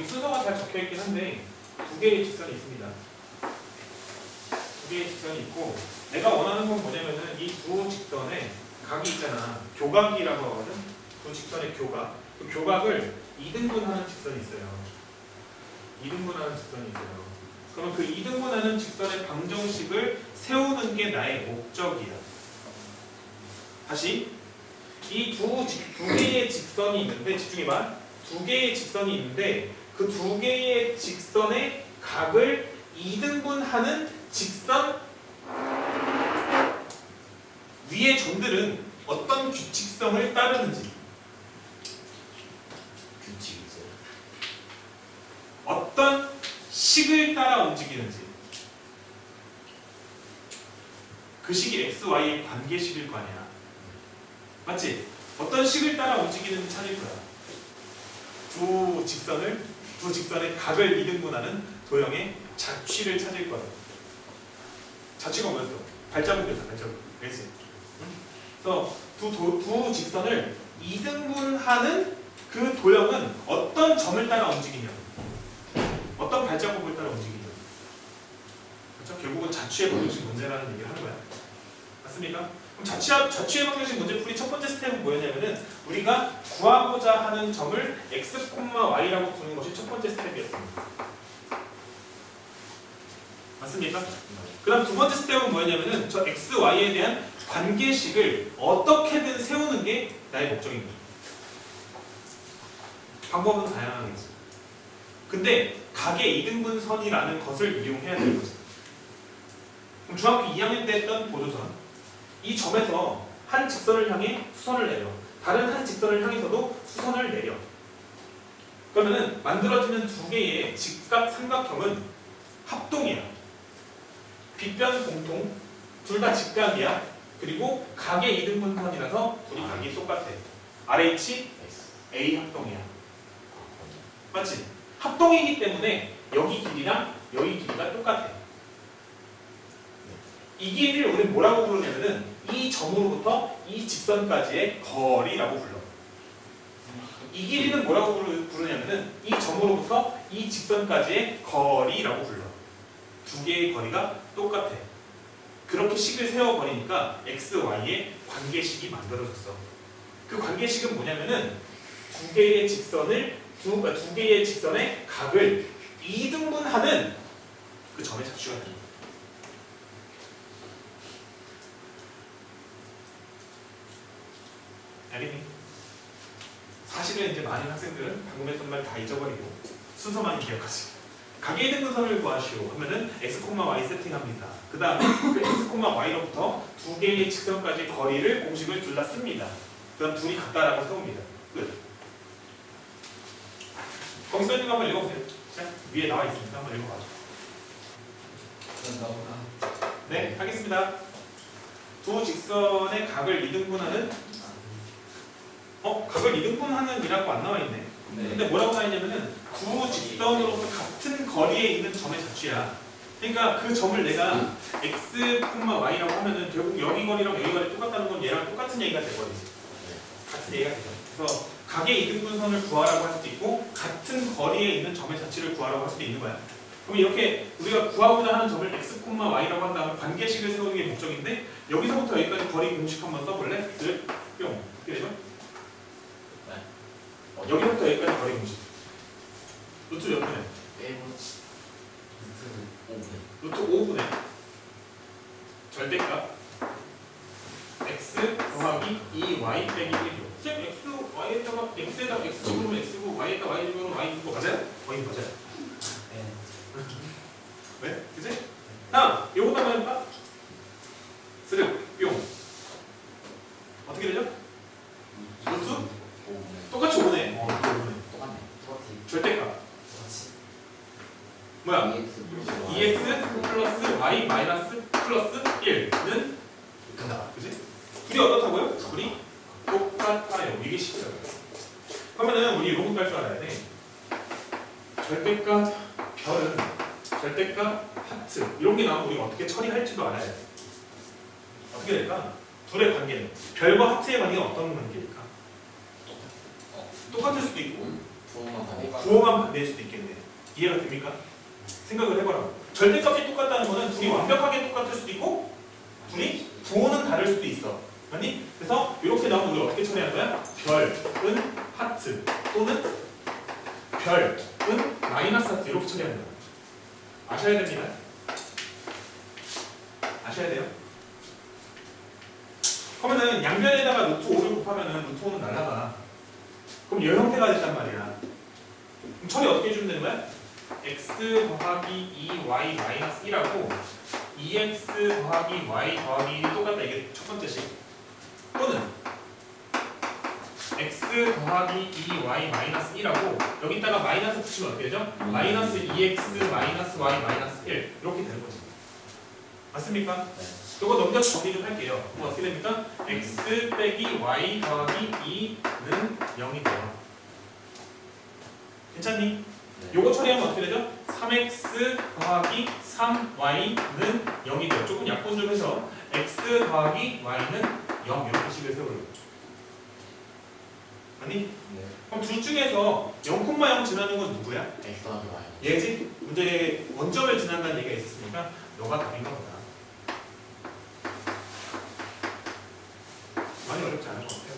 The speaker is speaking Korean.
여기 순서가 잘 적혀 있긴 한데 두 개의 직선이 있습니다. 두 개의 직선이 있고 내가 원하는 건 뭐냐면은 이 두 직선에 각이 있잖아. 교각이라고 하거든. 두 직선의 교각. 그 교각을 2등분하는 직선이 있어요. 2등분하는 직선이 있어요. 그러면 그 2등분하는 직선의 방정식을 세우는 게 나의 목적이야. 다시 이두 두 개의 직선이 있는데 집중해봐. 두 개의 직선이 있는데 그 두 개의 직선의 각을 2등분하는 직선 위의 점들은 어떤 규칙성을 따르는지 규칙 있어요. 어떤 식을 따라 움직이는지 그 식이 x, y의 관계식일 거 아니야 맞지? 어떤 식을 따라 움직이는지 찾을 거야 두 직선을 두 직선의 각을 2등분하는 도형의 자취를 찾을 거야 자취가 뭐였어? 발자국이었어 발자국? 그래서 두, 도, 두 직선을 2등분하는 그 도형은 어떤 점을 따라 움직이냐 어떤 발자국을 따라 움직이냐 그렇죠? 결국은 자취의 방정식 문제라는 얘기를 하는 거야 맞습니까? 그럼 자취, 자취의 방정식 문제 풀이 첫 번째 스텝은 뭐였냐면은 우리가 구하고자 하는 점을 x, y라고 부르는 것이 첫 번째 스텝이었습니다 맞습니까? 그 다음 두 번째 스텝은 뭐였냐면은 저 x, y에 대한 관계식을 어떻게든 세우는 게 나의 목적입니다 방법은 다양하겠지 근데 각의 이등분선이라는 것을 이용해야 되는 거죠. 그럼 중학교 2학년 때 했던 보조선 이 점에서 한 직선을 향해 수선을 내려. 다른 한 직선을 향해서도 수선을 내려. 그러면은 만들어지는 두 개의 직각 삼각형은 합동이야. 빗변 공통 둘 다 직각이야. 그리고 각의 이등분선이라서 둘이 각이 똑같아. RH A 합동이야. 맞지? 합동이기 때문에 여기 길이랑 여기 길이가 똑같아. 이 길이를 우리는 뭐라고 부르냐면은 이 점으로부터 이 직선까지의 거리라고 불러. 이 길이는 뭐라고 부르- 부르냐면은 이 점으로부터 이 직선까지의 거리라고 불러. 두 개의 거리가 똑같아. 그렇게 식을 세워버리니까 x, y의 관계식이 만들어졌어. 그 관계식은 뭐냐면은 두 개의 직선을 두, 아, 두 개의 직선의 각을 2등분하는 그 점의 자취가 됩니다. 알겠니? 사실은 이제 많은 학생들은 방금 했던 말 다 잊어버리고 순서만 기억하지. 각의 등분선을 구하시오 하면은 x, y 세팅합니다. 그 다음에 그 x, y로부터 두 개의 직선까지 거리를 공식을 둘 다 씁니다. 그 다음 둘이 같다라고 세웁니다. 끝. 거기 써 있는 거 한번 읽어보세요. 자, 위에 나와 있으니까 한번 읽어봐줘. 네, 하겠습니다. 두 직선의 각을 2등분하는 어? 각을 2등분 하는 이라고 안 나와 있네. 네. 근데 뭐라고 나와 있냐면은 두 직선으로부터 같은 거리에 있는 점의 자취야. 그러니까 그 점을 내가 x, y라고 하면은 결국 여기 거리랑 여기 거리 똑같다는 건 얘랑 똑같은 얘기가 돼버리지. 같은 얘기가 되죠. 그래서 각의 이등분선을 구하라고 할 수도 있고 같은 거리에 있는 점의 자취를 구하라고 할 수도 있는 거야. 그럼 이렇게 우리가 구하고자 하는 점을 x, y라고 한 다음에 관계식을 세우는 게 목적인데 여기서부터 여기까지 거리 공식 한번 써볼래? 들, 뿅. 어떻게 되죠? 네. 어, 여기서부터 여기까지 거리 공식. 루트 몇 분에? 빼고 루트 5분의 루트 5분의 절대값 x 더하기 2y 빼기 1이요. 쌤 x, y에다가 x에다가 x 집어넣으면 x고 y에다가 y 집어넣으면 y인 거 맞아요? 거의 맞아요. 네. 왜? 그지? 다음 요것도 한번 해볼까? 스륵 뿅 어떻게 되죠? 루트? 5분의 똑같이 5네. 어, 이렇게 5네. 똑같네 똑같이 절대값 똑같이 뭐야? EX 플러스 2x 플러스 y 마이너스 플러스 1는 된다. 그지? 둘이 어떻다고요? 둘이 똑같아요. 이게 식이라고요. 그러면은 우리 이런 거깔줄 알아야 돼. 절대값 별은 절대값 하트 이런 게 나오면 우리가 어떻게 처리할지도 알아야 돼. 어떻게 될까? 둘의 관계는 별과 하트의 관계가 어떤 관계일까? 똑같을 수도 있고 부호만 다니. 부호만 반대일 수도 있겠네. 이해가 됩니까? 생각을 해보라고. 절대값이 똑같다는 거는 둘이 완벽하게 똑같을 수도 있고 둘이 부호는 다를 수도 있어. 아니? 그래서 이렇게 나오면 우리가 어떻게 처리할 거야? 별은 하트 또는 별은 마이너스 하트 이렇게 처리하는 거야. 아셔야 됩니다. 아셔야 돼요. 그러면은 양변에다가 루트 5를 곱하면은 루트 5는 날라가. 그럼 이 형태가 됐단 말이야. 그럼 처리 어떻게 해주면 되는 거야? X 더하기 2y 마이너스 1하고 2x 더하기 y 더하기 1이 똑같다 이게 첫 번째 식 또는 x 더하기 2y 마이너스 1하고 여기다가 마이너스 붙이면 어떻게 되죠? 마이너스 2x 마이너스 y 마이너스 1 이렇게 되는 거지 맞습니까? 네. 이거 넘겨서 정리 좀 할게요 그럼 어떻게 됩니까? x 빼기 y 더하기 2는 0이 돼요 괜찮니? 요거 처리하면 어떻게 되죠? 3x 더하기 3y는 0이 돼요. 조금 약분 좀 해서 x 더하기 y는 0 이렇게 식을 세우는 아니? 네. 그럼 둘 중에서 0,0 지나는 건 누구야? X 더하기 Y. 얘지? 문제 원점을 지난다는 얘기가 있었으니까 너가 답인가 보다. 많이 어렵지 않을 것 같아요.